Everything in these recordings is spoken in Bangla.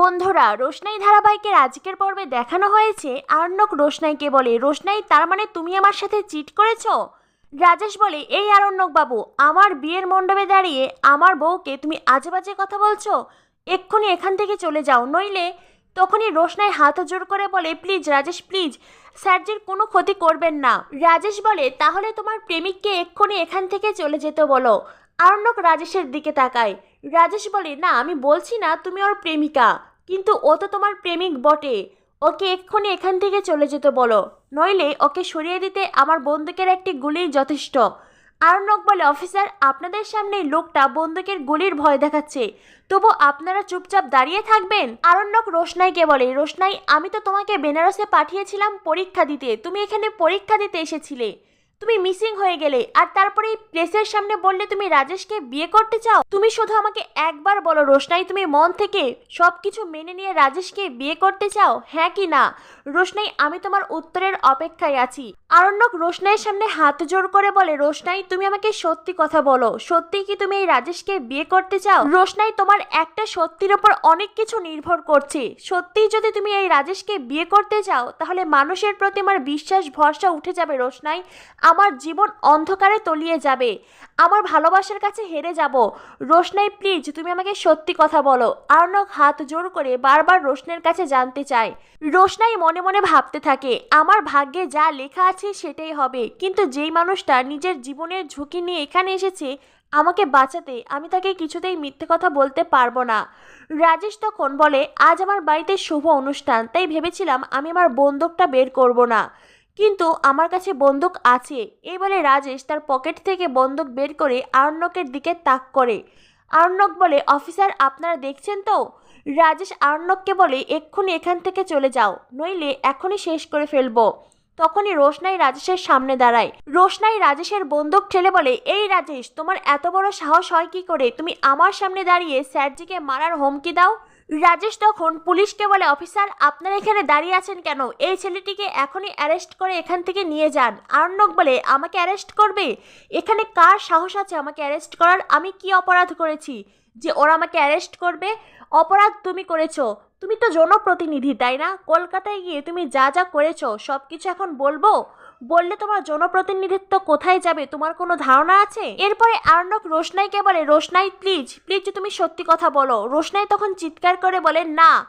বন্ধুরা, রোশনাই ধারাবাহিকের আজকের পর্বে দেখানো হয়েছে আরণ্যক রোশনাইকে বলে। রোশনাই, তার মানে তুমি আমার সাথে চিট করেছ? রাজেশ বলে, এই আরণ্যক বাবু, আমার বিয়ের মণ্ডপে দাঁড়িয়ে আমার বউকে তুমি আজে বাজে কথা বলছো? এক্ষুনি এখান থেকে চলে যাও, নইলে তখনই রোশনাই হাত জোর করে বলে, প্লিজ রাজেশ, প্লিজ, স্যারজির কোনো ক্ষতি করবেন না রাজেশ বলে, তাহলে তোমার প্রেমিককে এক্ষুনি এখান থেকে চলে যেতে বলো। আরণ্যক রাজেশের দিকে তাকায়। রাজেশ বলে, না, আমি বলছি না তুমি ওর প্রেমিকা। কিন্তু ও তো তোমার প্রেমিক বটে। ওকে এক্ষুনি এখান থেকে চলে যেতে বলো। নইলে ওকে সরিয়ে দিতে আমার বন্দুকের একটি গুলি যথেষ্ট। আরণ্যক বলে, অফিসার, আপনাদের সামনে লোকটা বন্দুকের গুলির ভয় দেখাচ্ছে। তবু আপনারা চুপচাপ দাঁড়িয়ে থাকবেন? আরণ্যক রোশনাইকে বলে, রোশনাই, আমি তো তোমাকে বেনারসে পাঠিয়েছিলাম পরীক্ষা দিতে। তুমি এখানে পরীক্ষা দিতে এসেছিলে। তুমি মিসিং হয়ে গেলে। আর তারপরে এই প্রেসের সামনে বললে তুমি রাজেশকে বিয়ে করতে চাও? তুমি শুধু আমাকে একবার বলো রোশনাই, তুমি মন থেকে সব কিছু মেনে নিয়ে রাজেশকে বিয়ে করতে চাও? হ্যাঁ কি না? রোশনাই, আমি তোমার উত্তরের অপেক্ষায় আছি। আরণ্যক রোশনাইয়ের সামনে হাত জোর করে বলে, রোশনাই, তুমি আমাকে সত্যি কথা বলো। সত্যি কি তুমি এই রাজেশকে বিয়ে করতে চাও? রোশনাই তোমার একটা সত্যির ওপর অনেক কিছু নির্ভর করছে। সত্যিই যদি তুমি এই রাজেশকে বিয়ে করতে চাও, তাহলে মানুষের প্রতি আমার বিশ্বাস, ভরসা উঠে যাবে রোশনাই। আমার জীবন অন্ধকারে তলিয়ে যাবে। আমার ভালোবাসার কাছে হেরে যাব। রোশনাই, প্লিজ, তুমি আমাকে সত্যি কথা বলো। আরণক হাত জোর করে বারবার রোশনের কাছে জানতে চায়। রোশনাই মনে মনে ভাবতে থাকে, আমার ভাগ্যে যা লেখা আছে সেটাই হবে। কিন্তু যেই মানুষটা নিজের জীবনের ঝুঁকি নিয়ে এখানে এসেছে, আমাকে বাঁচাতে আমি তাকে কিছুতেই মিথ্যে কথা বলতে পারব না। রাজেশ তখন বলে, আজ আমার বাড়িতে শুভ অনুষ্ঠান, তাই ভেবেছিলাম আমি আমার বন্দুকটা বের করব না। কিন্তু আমার কাছে বন্দুক আছে। এই বলে রাজেশ তার পকেট থেকে বন্দুক বের করে আরণ্যকের দিকে তাক করে। আরণ্যক বলে, অফিসার, আপনারা দেখছেন তো? রাজেশ আরণ্যককে বলে, এক্ষুনি এখান থেকে চলে যাও, নইলে এখনই শেষ করে ফেলব। তখনই রোশনাই রাজেশের সামনে দাঁড়ায়। রোশনাই রাজেশের বন্দুক ঠেলে বলে, এই রাজেশ, তোমার এত বড় সাহস হয় কি করে? তুমি আমার সামনে দাঁড়িয়ে স্যারজিকে মারার হুমকি দাও? রাজেশ তখন পুলিশকে বলে, অফিসার, আপনারা এখানে দাঁড়িয়ে আছেন কেন? এই ছেলেটিকে এখনই অ্যারেস্ট করে এখান থেকে নিয়ে যান। আরণ্যক বলে, আমাকে অ্যারেস্ট করবে? এখানে কার সাহস আছে আমাকে অ্যারেস্ট করার? আমি কি অপরাধ করেছি যে ওরা আমাকে অ্যারেস্ট করবে? অপরাধ তুমি করেছ। তুমি তো জনপ্রতিনিধি, তাই না? কলকাতায় গিয়ে তুমি যা যা করেছ সব কিছু এখন বলব? বললে তোমার জনপ্রতিনিধিত্ব কোথায় যাবে? তোমার কোনো ধারণা আছে? এরপরে আর্ণব রোশনাইকে বলে, রোশনাই প্লিজ প্লিজ তুমি সত্যি কথা বলো। রোশনাই তখন চিৎকার করে বলে, না।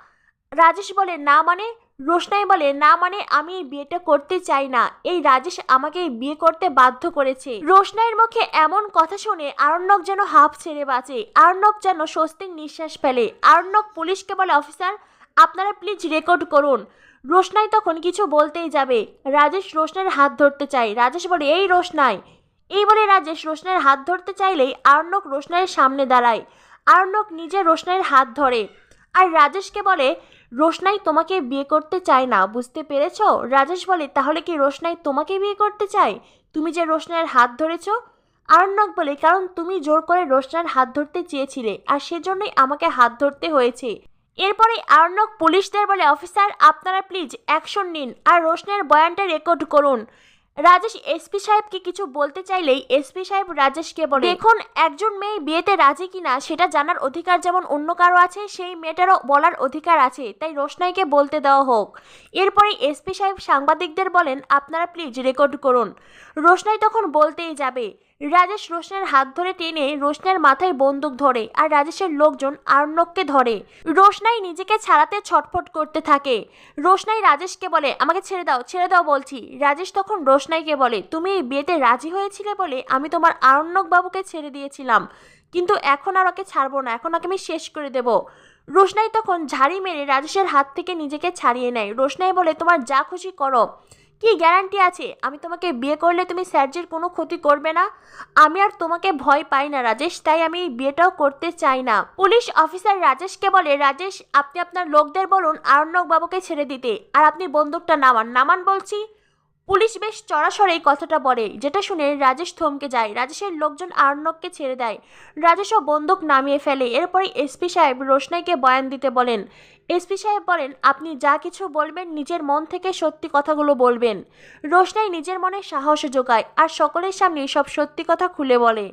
রাজেশ বলে, না মানে? রোশনাই বলে, না মানে আমি এই বিয়েটা করতে চাই না। এই রাজেশ আমাকে বিয়ে করতে বাধ্য করেছে। রোশনাইয়ের মুখে এমন কথা শুনে আরণ্যক যেন হাফ ছেড়ে বাঁচে। আরণ্যক যেন স্বস্তির নিঃশ্বাস ফেলে। আরণ্যক পুলিশকে বলে, অফিসার, আপনারা প্লিজ রেকর্ড করুন। রোশনাই তখন কিছু বলতেই যাবে। রাজেশ রোশনের হাত ধরতে চায়। রাজেশ বলে, এই রোশনাই। এই বলে রাজেশ রোশনাইয়ের হাত ধরতে চাইলেই আরণ্যক রোশনাইয়ের সামনে দাঁড়ায়। আরণ্যক নিজে রোশনাইয়ের হাত ধরে। আর রাজেশকে বলে, রোশনাই তোমাকে বিয়ে করতে চায় না, বুঝতে পেরেছ? রাজেশ বলে, তাহলে কি রোশনাই তোমাকে বিয়ে করতে চায়? তুমি যে রোশনাইয়ের হাত ধরেছ? আরণ্যক বলে, কারণ তুমি জোর করে রোশনাইয়ের হাত ধরতে চেয়েছিলে, আর সেজন্যই আমাকে হাত ধরতে হয়েছে। এরপরে আরণ্যক পুলিশদের বলে, অফিসার, আপনারা প্লিজ অ্যাকশন নিন আর রোশনের বয়ানটা রেকর্ড করুন। রাজেশ এসপি সাহেবকে কিছু বলতে চাইলেই এসপি সাহেব রাজেশকে বলে, দেখুন, একজন মেয়ে বিয়েতে রাজি কিনা সেটা জানার অধিকার যেমন অন্য কারও আছে, সেই মেয়েটারও বলার অধিকার আছে। তাই রোশনাইকে বলতে দেওয়া হোক। এরপরে এসপি সাহেব সাংবাদিকদের বলেন, আপনারা প্লিজ রেকর্ড করুন। রোশনাই তখন বলতেই যাবে। রাজেশ রোশনের হাত ধরে টেনে রোশনের মাথায় বন্দুক ধরে আর রাজেশের লোকজন আর্ণবকে ধরে। রোশনাই নিজেকে ছাড়াতে ছটফট করতে থাকে। রোশনাই রাজেশকে বলে, আমাকে ছেড়ে দাও ছেড়ে দাও বলছি। রাজেশ তখন রোশনাইকে বলে, তুমি এই বিয়েতে রাজি হয়েছিলে বলে আমি তোমার আরণ্যক বাবুকে ছেড়ে দিয়েছিলাম। কিন্তু এখন আর ওকে ছাড়বো না, এখন ওকে আমি শেষ করে দেব। রোশনাই তখন ঝাড়ি মেরে রাজেশের হাত থেকে নিজেকে ছাড়িয়ে নেয়। রোশনাই বলে, তোমার যা খুশি করো। কি গ্যারান্টি আছে? আমি তোমাকে বিয়ে করলে তুমি স্যারজির কোনো ক্ষতি করবে না? আমি আর তোমাকে ভয় পাই না, রাজেশ, তাই আমি এই বিয়েটাও করতে চাই না। পুলিশ অফিসার রাজেশকে বলে, রাজেশ, আপনি আপনার লোকদের বলুন আরণ্যক বাবুকে ছেড়ে দিতে। আর আপনি বন্দুকটা নামান। নামান বলছি পুলিশ বেশ চড়াসড়ে এই কথাটা বলে, যেটা শুনে রাজেশ থমকে যায়। রাজেশের লোকজন আর্ণবকে ছেড়ে দেয়। রাজেশও বন্দুক নামিয়ে ফেলে। এরপরে এসপি সাহেব রোশনাইকে বয়ান দিতে বলেন, এসপি সাহেব বলেন, আপনি যা কিছু বলবেন নিজের মন থেকে সত্যি কথাগুলো বলবেন। রোশনাই নিজের মনে সাহস যোগায় আর সকলের সামনে সব সত্যি কথা খুলে বলে।